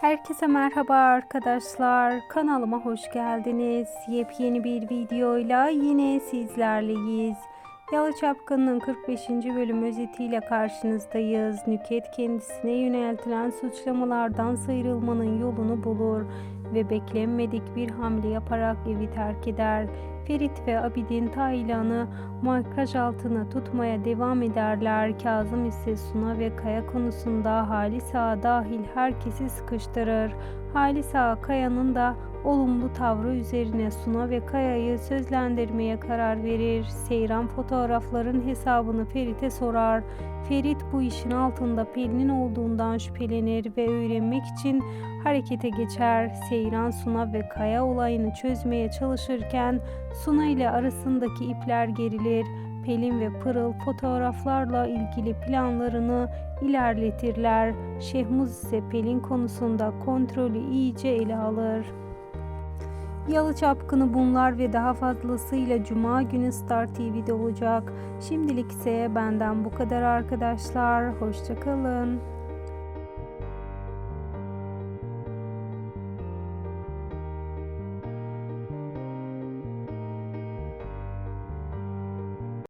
Herkese merhaba arkadaşlar. Kanalıma hoş geldiniz. Yepyeni bir videoyla yine sizlerleyiz. Yalı Çapkın'ın 45. bölüm özetiyle karşınızdayız. Nüket kendisine yöneltilen suçlamalardan sıyrılmanın yolunu bulur ve beklenmedik bir hamle yaparak evi terk eder. Ferit ve Abidin Taylan'ı markaj altına tutmaya devam ederler. Kazım ise Suna ve Kaya konusunda Halis Ağa dahil herkesi sıkıştırır. Halis Ağa Kaya'nın da olumlu tavrı üzerine Suna ve Kaya'yı sözlendirmeye karar verir. Seyran fotoğrafların hesabını Ferit'e sorar. Ferit bu işin altında Pelin'in olduğundan şüphelenir ve öğrenmek için harekete geçer. Seyran Suna ve Kaya olayını çözmeye çalışırken Suna ile arasındaki ipler gerilir. Pelin ve Pırıl fotoğraflarla ilgili planlarını ilerletirler. Şehmuz ise Pelin konusunda kontrolü iyice ele alır. Yalı Çapkını bunlar ve daha fazlasıyla Cuma günü Star TV'de olacak. Şimdilik ise benden bu kadar arkadaşlar. Hoşçakalın.